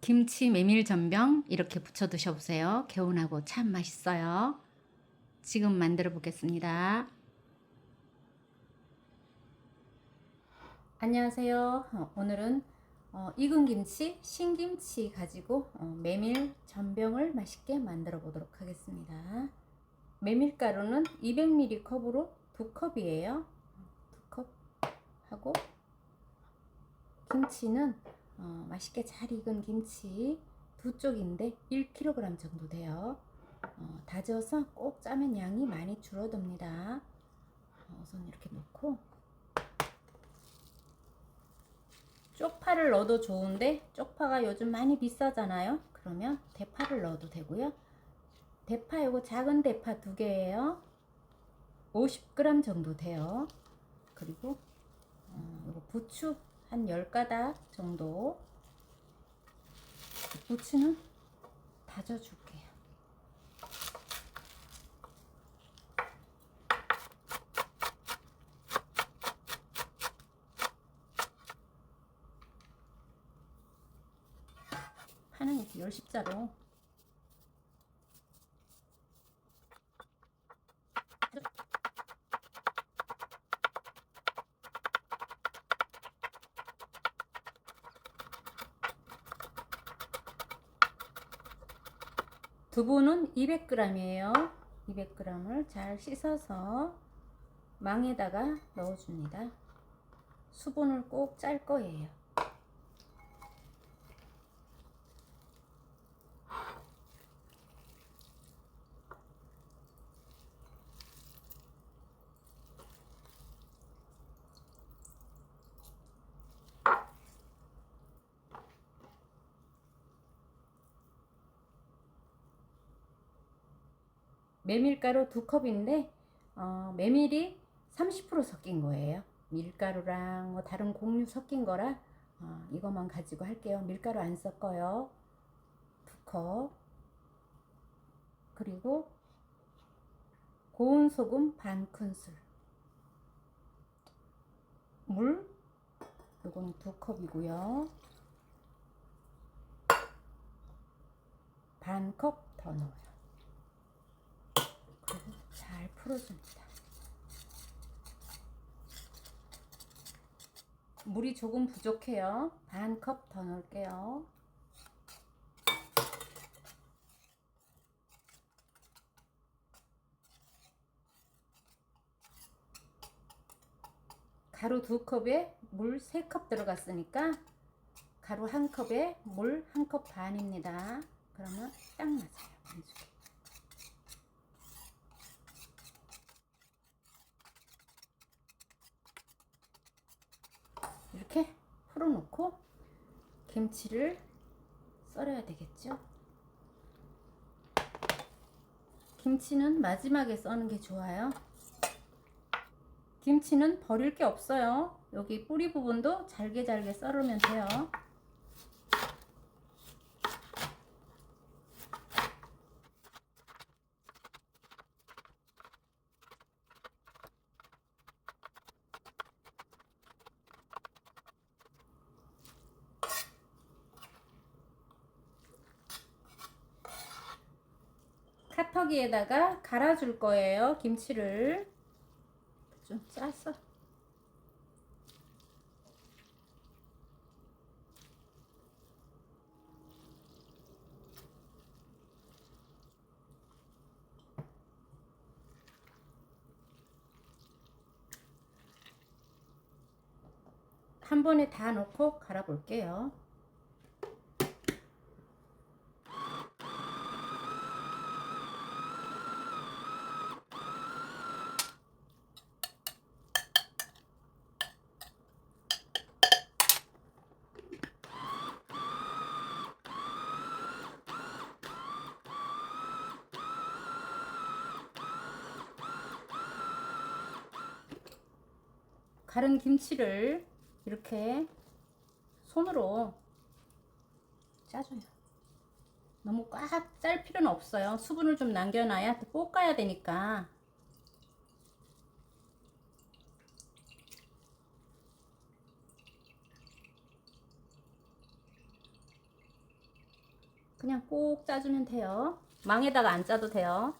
김치 메밀 전병 이렇게 부쳐 드셔보세요. 개운하고 참 맛있어요. 지금 만들어 보겠습니다. 안녕하세요. 어, 오늘은 어, 익은 김치, 신김치 가지고 어, 메밀 전병을 맛있게 만들어 보도록 하겠습니다. 메밀가루는 200ml 컵으로 두 컵이에요. 두컵 하고 김치는 어, 맛있게 잘 익은 김치 두 쪽인데 1kg 정도 돼요. 어, 다져서 꼭 짜면 양이 많이 줄어듭니다. 어, 우선 이렇게 놓고 쪽파를 넣어도 좋은데 쪽파가 요즘 많이 비싸잖아요. 그러면 대파를 넣어도 되고요. 대파 요거 작은 대파 두 개예요. 50g 정도 돼요. 그리고 어, 요거 부추 한 10가닥 정도 부추는 다져줄게요. 파는 이렇게 열십자로 두부는 200g이에요. 200g을 잘 씻어서 망에다가 넣어줍니다. 수분을 꼭 짤 거예요. 메밀가루 두 컵인데 어, 메밀이 30% 섞인 거예요. 밀가루랑 뭐 다른 곡류 섞인 거라 어, 이것만 가지고 할게요. 밀가루 안 섞어요. 두 컵. 그리고 고운 소금 반 큰술. 물 요거는 두 컵이고요. 반 컵 더 넣어요. 풀어줍니다. 물이 조금 부족해요. 반 컵 더 넣을게요. 가루 두 컵에 물세컵 들어갔으니까 가루 한 컵에 물한컵 반입니다. 그러면 딱 맞아요. 반죽이. 이렇게 풀어놓고 김치를 썰어야 되겠죠. 김치는 마지막에 써는 게 좋아요. 김치는 버릴 게 없어요. 여기 뿌리 부분도 잘게 잘게 썰으면 돼요. 카터기에다가 갈아줄 거예요. 김치를 좀 짜서. 한 번에 다 넣고 갈아 볼게요. 갈은 김치를 이렇게 손으로 짜줘요. 너무 꽉 짤 필요는 없어요. 수분을 좀 남겨놔야 또 볶아야 되니까. 그냥 꼭 짜주면 돼요. 망에다가 안 짜도 돼요.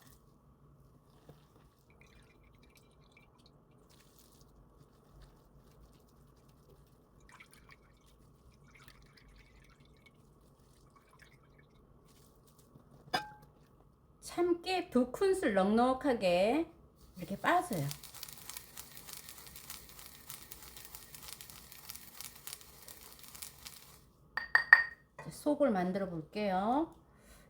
참깨 두 큰술 넉넉하게 이렇게 빠져요. 속을 만들어 볼게요.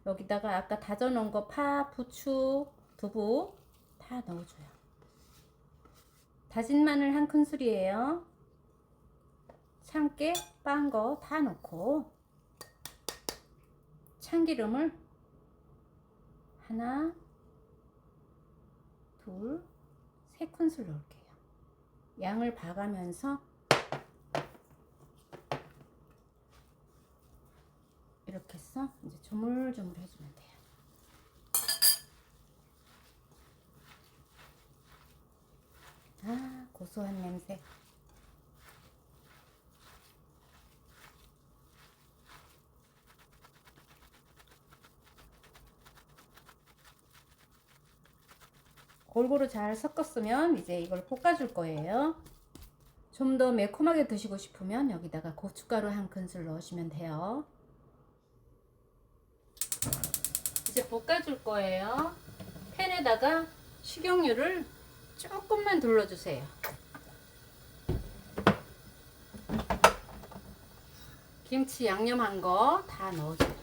여기다가 아까 다져 놓은 거 파, 부추, 두부 다 넣어줘요. 다진 마늘 한 큰술이에요. 참깨 빻은 거다 넣고 참기름을 하나, 둘, 세 큰술 넣을게요. 양을 봐가면서 이렇게 해서 이제 조물조물 해주면 돼요. 아, 고소한 냄새. 골고루 잘 섞었으면 이제 이걸 볶아줄 거예요. 좀 더 매콤하게 드시고 싶으면 여기다가 고춧가루 한 큰술 넣으시면 돼요. 이제 볶아줄 거예요. 팬에다가 식용유를 조금만 둘러주세요. 김치 양념한 거 다 넣어줘요.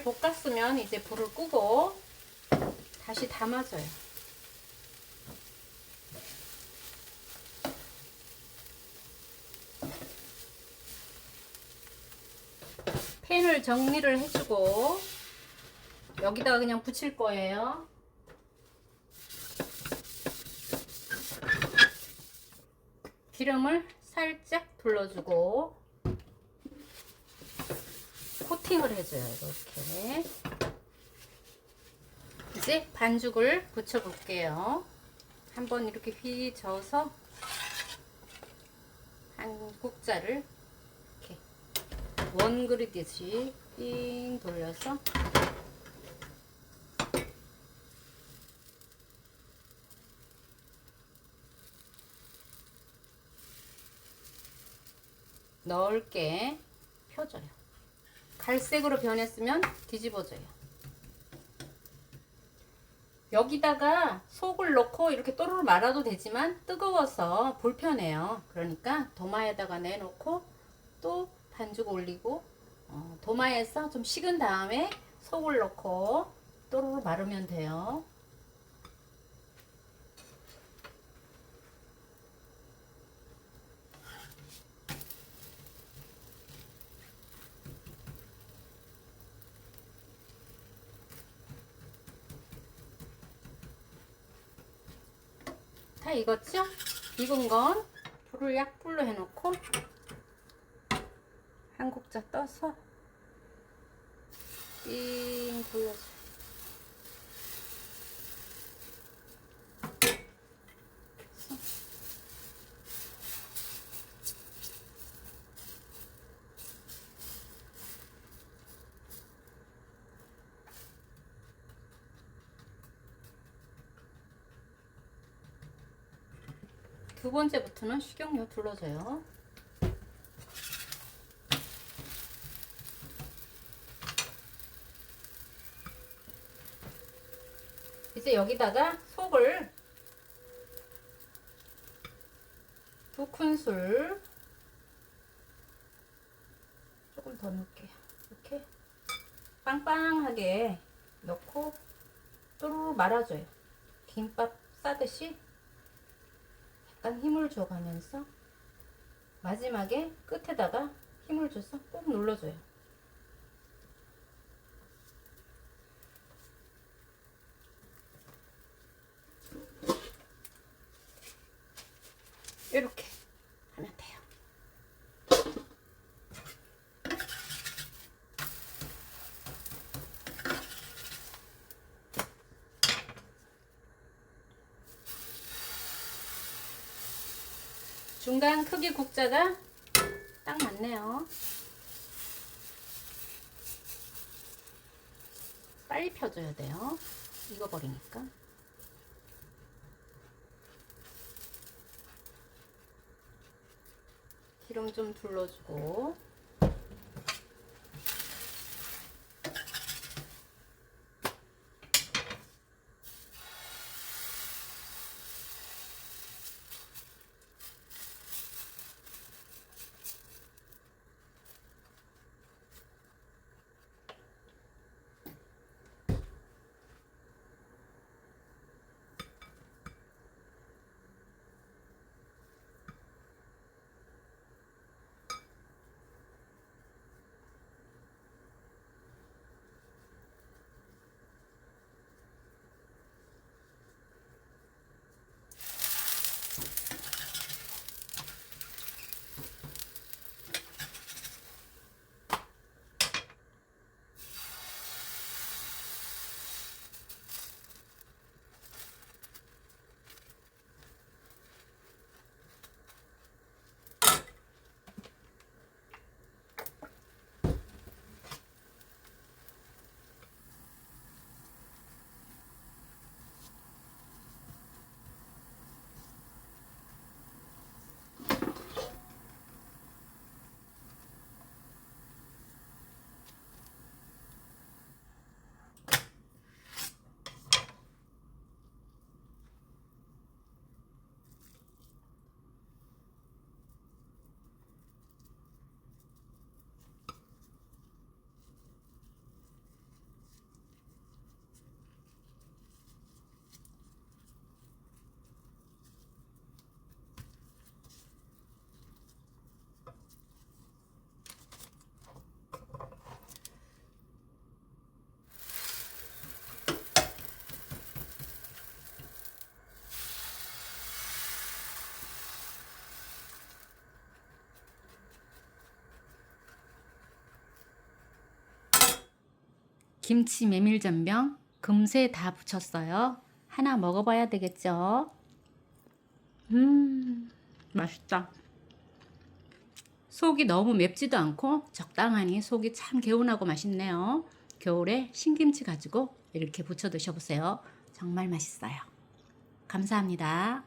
잘 볶았으면 이제 불을 끄고 다시 담아줘요. 팬을 정리를 해주고 여기다가 그냥 붙일 거예요. 기름을 살짝 둘러주고 코팅을 해줘요 이렇게. 이제 반죽을 붙여 볼게요. 한번 이렇게 휘 저어서 한 국자를 이렇게 원 그리듯이 삥 돌려서 넓게 펴줘요 갈색으로 변했으면 뒤집어줘요. 여기다가 속을 넣고 이렇게 또르르 말아도 되지만 뜨거워서 불편해요. 그러니까 도마에다가 내놓고 또 반죽 올리고 어, 도마에서 좀 식은 다음에 속을 넣고 또르르 마르면 돼요. 다 익었죠? 익은 건 불을 약불로 해놓고 한 국자 떠서 삥 돌려줘. 두 번째부터는 식용유 둘러줘요. 이제 여기다가 속을 두 큰술 조금 더 넣을게요. 이렇게 빵빵하게 넣고 또르르 말아줘요. 김밥 싸듯이 약간 힘을 줘가면서 마지막에 끝에다가 힘을 줘서 꼭 눌러줘요. 중간 크기 국자가 딱 맞네요. 빨리 펴줘야 돼요. 익어버리니까. 기름 좀 둘러주고. 김치 메밀전병 금세 다 붙였어요. 하나 먹어봐야 되겠죠? 음, 맛있다. 속이 너무 맵지도 않고 적당하니 속이 참 개운하고 맛있네요. 겨울에 신김치 가지고 이렇게 부쳐 드셔보세요. 정말 맛있어요. 감사합니다.